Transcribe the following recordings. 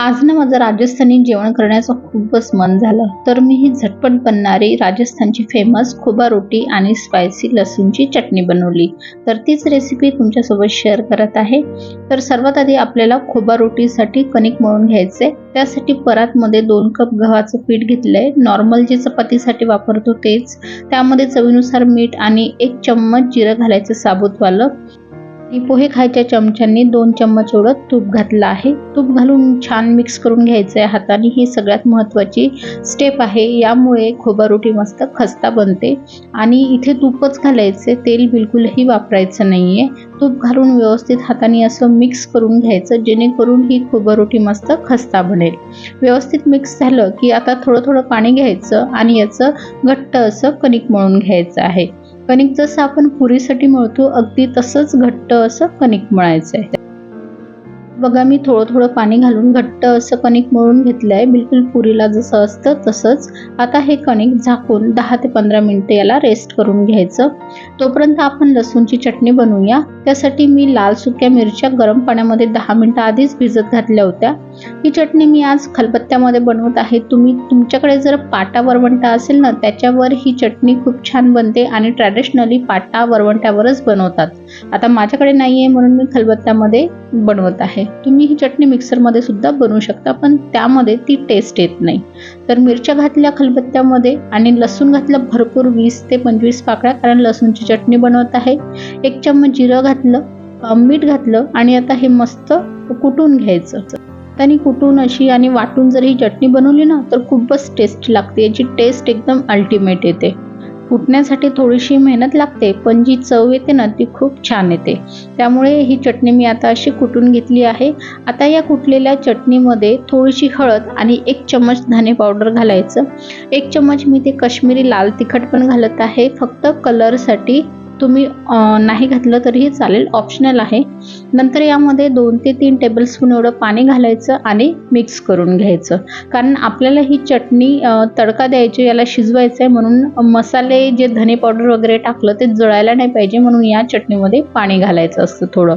आज ना माझं राजस्थानी जेवण करण्याचं खूपच मन झालं. तर मी ही झटपट बनणारी राजस्थानची फेमस खोबा रोटी आणि स्पायसी लसूणची चटणी बनवली. तर तीच रेसिपी तुमच्यासोबत शेअर करत आहे. तर सर्वात आधी आपल्याला खोबा रोटीसाठी कणिक मळून घ्यायचे त्यासाठी परातमध्ये दोन कप गव्हाचं पीठ घेतलंय. नॉर्मल जे चपातीसाठी वापरतो तेच. त्यामध्ये चवीनुसार मीठ आणि एक चम्मच जिरं घालायचं साबुतवालं आणि पोहे खायच्या चमच्यांनी दोन चम्मच एवढं तूप घातलं आहे. तूप घालून छान मिक्स करून घ्यायचं आहे हाताने. ही सगळ्यात महत्त्वाची स्टेप आहे. यामुळे खोबा रोटी मस्त खस्ता बनते. आणि इथे तूपच घालायचे तेल बिलकुलही वापरायचं नाही आहे तूप घालून व्यवस्थित हाताने असं मिक्स करून घ्यायचं जेणेकरून ही खोबा रोटी मस्त खस्ता बनेल. व्यवस्थित मिक्स झालं की आता थोडं थोडं पाणी घ्यायचं आणि याचं घट्ट असं कणिक मळून घ्यायचं आहे. कणिक जसं आपण पुरीसाठी मळतो अगदी तसंच घट्ट असं कणिक मळायचं आहे. बघा मी थोडं थोडं पाणी घालून घट्ट असं कणिक मळून घेतलं आहे बिलकुल पुरीला जसं असतं तसंच. आता हे कणिक झाकून दहा ते पंधरा मिनटं याला रेस्ट करून घ्यायचं. तोपर्यंत आपण लसूणची चटणी बनवूया. त्यासाठी मी लाल सुक्या मिरच्या गरम पाण्यामध्ये दहा मिनटं आधीच भिजत घातल्या होत्या. ही चटणी मी आज खलबत्त्यामध्ये बनवत आहे. तुम्ही तुमच्याकडे जर पाटा वरवंटा असेल ना त्याच्यावर ही चटणी खूप छान बनते आणि ट्रॅडिशनली पाटा वरवंट्यावरच बनवतात. आता माझ्याकडे नाही आहे म्हणून मी खलबत्त्यामध्ये बनवत आहे. तुम्ही ही चटणी मिक्सरमध्ये सुद्धा बनवू शकता पण त्यामध्ये ती टेस्ट येत नाही. तर मिरच्या घातल्या खलबत्त्यामध्ये आणि लसूण घातलं भरपूर वीस ते पंचवीस पाकळ्या कारण लसूणची चटणी बनवत आहे. एक चम्मच जिरं घातलं मीठ घातलं आणि आता हे मस्त कुटून घ्यायचं. त्यांनी कुटून अशी आणि वाटून जर ही चटणी बनवली ना तर खूपच टेस्ट लागते. याची टेस्ट एकदम अल्टिमेट येते. कुटण्यासाठी थोडीशी मेहनत लागते पण जी चव येते ना ती खूप छान येते. त्यामुळे ही चटणी मी आता अशी कुटून घेतली आहे. आता या कुटलेल्या चटणीमध्ये थोडीशी हळद आणि एक चम्मच धने पावडर घालायचं. एक चम्मच मी ते कश्मीरी लाल तिखट पण घालत आहे. फक्त कलरसाठी तुम्ही नाही घातलं तरीही चालेल. ऑप्शनल आहे. नंतर यामध्ये दोन ते तीन टेबलस्पून एवढं पाणी घालायचं आणि मिक्स करून घ्यायचं. कारण आपल्याला ही चटणी तडका द्यायची याला शिजवायचं आहे म्हणून मसाले जे धने पावडर वगैरे टाकलं ते जळायला नाही पाहिजे म्हणून या चटणीमध्ये पाणी घालायचं असतं थोडं.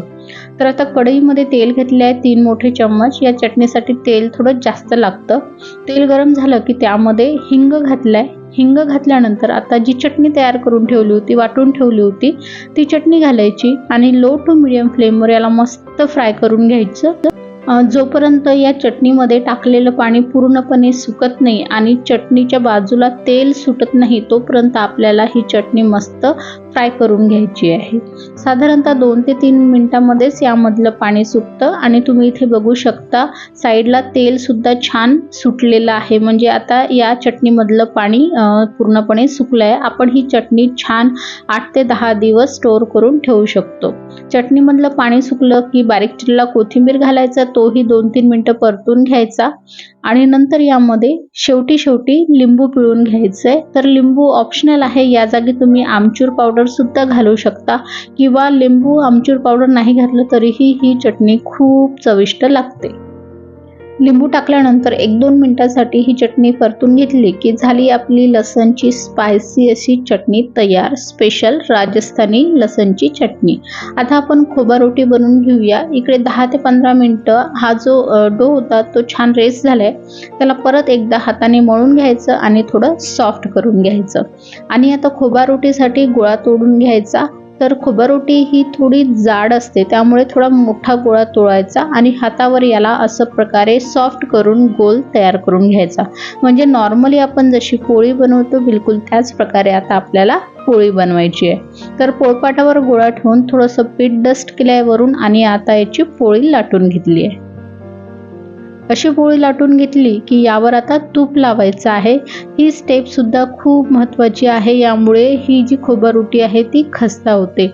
तर आता कढईमध्ये तेल घेतले आहे तीन मोठे चम्मच. या चटणीसाठी तेल थोडं जास्त लागतं. तेल गरम झालं की त्यामध्ये हिंग घातलं आहे हिंग घातल्यानंतर आता जी चटणी तयार करून ठेवली होती वाटून ठेवली होती ती चटणी घालायची आणि लो टू मिडियम फ्लेमवर याला मस्त फ्राय करून घ्यायचं. जोपर्यंत या चटणीमध्ये टाकलेलं पाणी पूर्णपणे सुकत नाही आणि चटणीच्या बाजूला तेल सुटत नाही तोपर्यंत आपल्याला ही चटणी मस्त फ्राय करून घ्यायची आहे. साधारणतः दोन ते तीन मिनटामध्येच यामधलं पाणी सुकतं आणि तुम्ही इथे बघू शकता साईडला तेलसुद्धा छान सुटलेलं आहे. म्हणजे आता या चटणीमधलं पाणी पूर्णपणे सुकलं आहे आपण ही चटणी छान आठ ते दहा दिवस स्टोअर करून ठेवू शकतो. चटणीमधलं पाणी सुकलं की बारीक चिरला कोथिंबीर घालायचं तोही दोन तीन मिनटं परतून घ्यायचा. आणि नंतर यामध्ये शेवटी शेवटी लिंबू पिळून घ्यायचं. आहे तर लिंबू ऑप्शनल आहे. या जागी तुम्ही आमचूर पावडर सुद्धा घालू शकता. किंवा लिंबू आमचूर पावडर नाही घातलं तरीही ही चटणी खूप चविष्ट लागते. लिंबू टाकल्यानंतर एक दोन मिनटासाठी ही चटणी परतून घेतली की झाली आपली लसणची स्पायसी अशी चटणी तयार स्पेशल राजस्थानी लसणची चटणी. आता आपण खोबा रोटी बनवून घेऊया. इकडे दहा ते पंधरा मिनटं हा जो डो होता तो छान रेस्ट झालाय. त्याला परत एकदा हाताने मळून घ्यायचं आणि थोडं सॉफ्ट करून घ्यायचं. आणि आता खोबा रोटीसाठी गोळा तोडून घ्यायचा. तर खोबा रोटी ही थोडी जाड असते त्यामुळे थोडा मोठा गोळा तोडायचा आणि हातावर याला असं प्रकारे सॉफ्ट करून गोल तयार करून घ्यायचा. म्हणजे नॉर्मली आपण जशी पोळी बनवतो बिलकुल त्याच प्रकारे आता आपल्याला पोळी बनवायची आहे. तर पोळपाटावर गोळा ठेवून थोडंसं पीठ डस्ट केलं आहे वरून आणि आता याची पोळी लाटून घेतली आहे. अशी पोळी लाटून घेतली की यावर आता तूप लावायचं आहे. ही स्टेप सुद्धा खूप महत्त्वाची आहे. यामुळे ही जी खोबरोटी आहे ती खस्ता होते.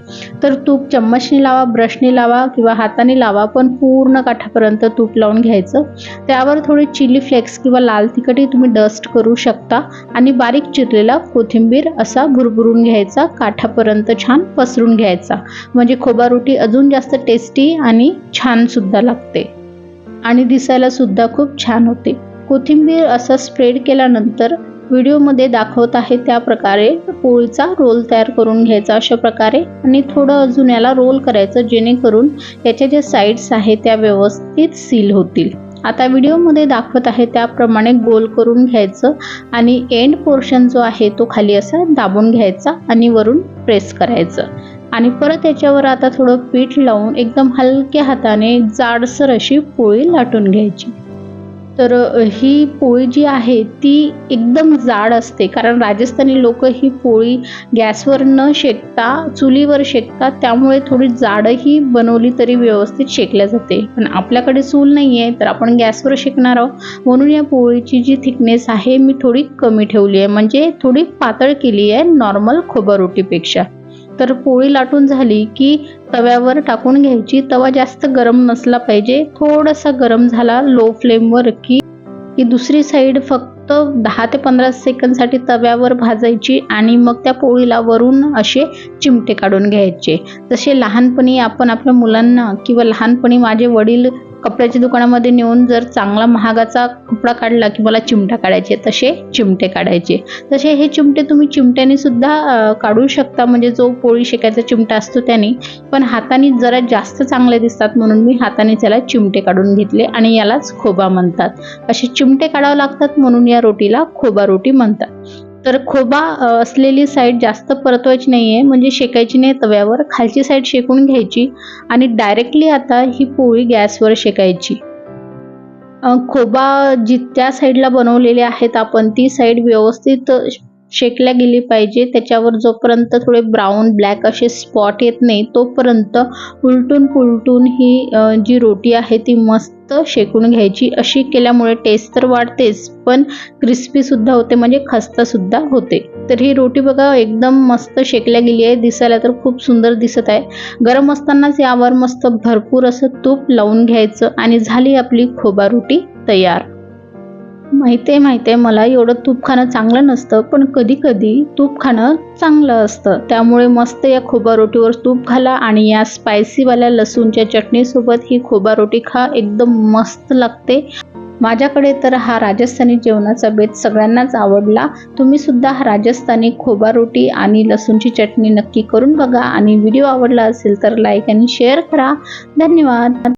तर तूप चम्मचने लावा ब्रशने लावा किंवा हाताने लावा पण पूर्ण काठापर्यंत तूप लावून घ्यायचं. त्यावर थोडी चिली फ्लेक्स किंवा लाल तिखटही तुम्ही डस्ट करू शकता आणि बारीक चिरलेला कोथिंबीर असा भुरभुरून घ्यायचा काठापर्यंत छान पसरून घ्यायचा. म्हणजे खोबा रोटी अजून जास्त टेस्टी आणि छानसुद्धा लागते. आणि दिसायला सुद्धा खूप छान होते. कोथिंबीर असं स्प्रेड केल्यानंतर व्हिडिओमध्ये दाखवत आहे त्या प्रकारे पोळीचा रोल तयार करून घ्यायचा अशा प्रकारे आणि थोडं अजून याला रोल करायचं जेणेकरून याच्या ज्या साईड्स आहेत त्या व्यवस्थित सील होतील. आता व्हिडिओमध्ये दाखवत आहे त्याप्रमाणे गोल करून घ्यायचं आणि एंड पोर्शन जो आहे तो खाली असा दाबून घ्यायचा आणि वरून प्रेस करायचं. आणि परत याच्यावर आता थोडं पीठ लावून एकदम हलक्या हाताने जाडसर अशी पोळी लाटून घ्यायची. तर ही पोळी जी आहे ती एकदम जाड असते. कारण राजस्थानी लोक ही पोळी गॅसवर न शेकता चुलीवर शेकतात त्यामुळे थोडी जाडही बनवली तरी व्यवस्थित शेकल्या जाते. पण आपल्याकडे चूल नाही आहे तर आपण गॅसवर शेकणार आहोत. म्हणून या पोळीची जी थिकनेस आहे मी थोडी कमी ठेवली आहे. म्हणजे थोडी पातळ केली आहे नॉर्मल खोबा रोटीपेक्षा. तर पोळी लाटून झाली की तव्यावर टाकून घ्यायची. तवा जास्त गरम नसला पाहिजे. थोडासा गरम झाला लो फ्लेमवर की की दुसरी साईड फक्त दहा ते पंधरा सेकंदसाठी तव्यावर भाजायची आणि मग त्या पोळीला वरून असे चिमटे काढून घ्यायचे. जसे लहानपणी आपण आपल्या मुलांना किंवा लहानपणी माझे वडील कपड्याच्या दुकानामध्ये नेऊन जर चांगला महागाचा कपडा काढला की मला चिमटा काढायचे तसे चिमटे काढायचे. तसे हे चिमटे तुम्ही चिमट्याने सुद्धा काढू शकता. म्हणजे जो पोळी शेकायचा चिमटा असतो त्याने. पण हाताने जरा जास्त चांगले दिसतात म्हणून मी हाताने त्याला चिमटे काढून घेतले आणि यालाच खोबा म्हणतात. असे चिमटे काढावे लागतात म्हणून या रोटीला खोबा रोटी म्हणतात. तर खोबा असलेली साईड जास्त परतवायची नाही आहे म्हणजे शेकायची नाही तव्यावर. खालची साईड शेकून घ्यायची आणि डायरेक्टली आता ही पोळी गॅसवर शेकायची. खोबा जी त्या साईडला बनवलेले आहेत आपण ती साईड व्यवस्थित शेकल्या गेली पाहिजे. त्याच्यावर जोपर्यंत थोडे ब्राऊन ब्लॅक असे स्पॉट येत नाही तोपर्यंत उलटून पुलटून ही जी रोटी आहे ती मस्त शेकून घ्यायची. अशी केल्यामुळे टेस्ट तर वाढतेच पण क्रिस्पी सुद्धा होते म्हणजे खस्तासुद्धा होते. तर ही रोटी बघा एकदम मस्त शेकल्या गेली आहे. दिसायला तर खूप सुंदर दिसत आहे. गरम असतानाच यावर मस्त भरपूर असं तूप लावून घ्यायचं आणि झाली आपली खोबा रोटी तयार. माहिती आहे माहिती आहे मला एवढं तूप खाणं चांगलं नसतं पण कधी कधी तूप खाणं चांगलं असतं. त्यामुळे मस्त या खोबा रोटीवर तूप घाला आणि या स्पायसीवाल्या लसूणच्या चटणीसोबत ही खोबा रोटी खा एकदम मस्त लागते. माझ्याकडे तर हा राजस्थानी जेवणाचा बेत सगळ्यांनाच आवडला. तुम्ही सुद्धा हा राजस्थानी खोबा रोटी आणि लसूणची चटणी नक्की करून बघा आणि व्हिडिओ आवडला असेल तर लाईक आणि शेअर करा. धन्यवाद.